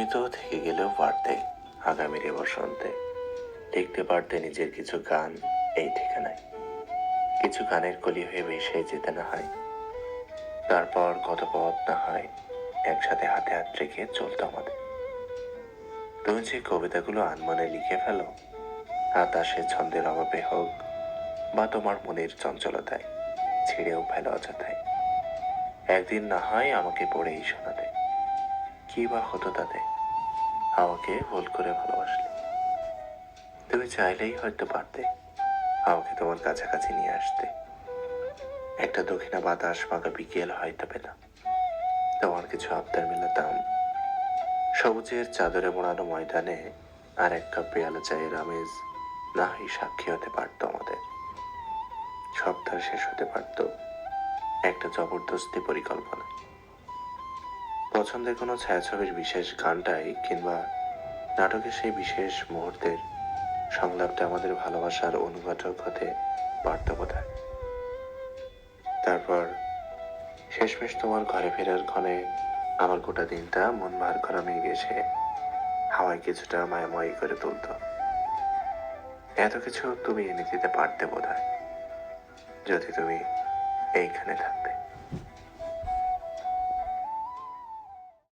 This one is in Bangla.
তুমি তো থেকে গেলেও পারতে আগামীর এ বসন্তে লিখতে পারতে নিজের কিছু গান এই ঠিকানায়। কিছু গানের কলি হয়ে ভেসে যেতে না হয়। তারপর কত পথ না হয়, একসাথে হাতে হাত রেখে চলতো আমাদের। তুমি যে কবিতাগুলো আনমনে লিখে ফেলো আকাশে ছন্দের অভাবে হোক বা তোমার মনের চঞ্চলতায় ছিঁড়েও ফেলো অযথায়। একদিন না হয় আমাকে পড়েই শোনাতে। কি বা হতো তাতে? আমাকে ভুল করে ভালোবাসলে। তুমি চাইলেই হয়তো পারতে আমাকে তোমার কাছাকাছি নিয়ে আসতে। একটা দক্ষিণা বাতাস মাখা বিকেল হয়তো পেলাম তোমার কিছু আবদার মেলাতাম। সবুজের চাদরে মোড়ানো ময়দানে আর এক কাপ পেয়ালা চায়ের আমেজ না হয় সাক্ষী হতে পারতো আমাদের। সপ্তাহ শেষ হতে পারতো। একটা জবরদস্তি পরিকল্পনা। পছন্দের কোনো ছায়াছবির বিশেষ গানটাই কিংবা নাটকের সেই বিশেষ মুহূর্তের সংলাপটা আমাদের ভালোবাসার অনুঘটক হতে পারত বোধহয় তারপর শেষমেশ তোমার ঘরে ফেরার ক্ষণে আমার গোটা দিনটা মন ভার করা মেঘ এসে হাওয়ায় কিছুটা মায়াময়ী করে তুলত। এত কিছু তুমি এনে দিতে পারতে বোধ হয় যদি তুমি এইখানে থাকতে।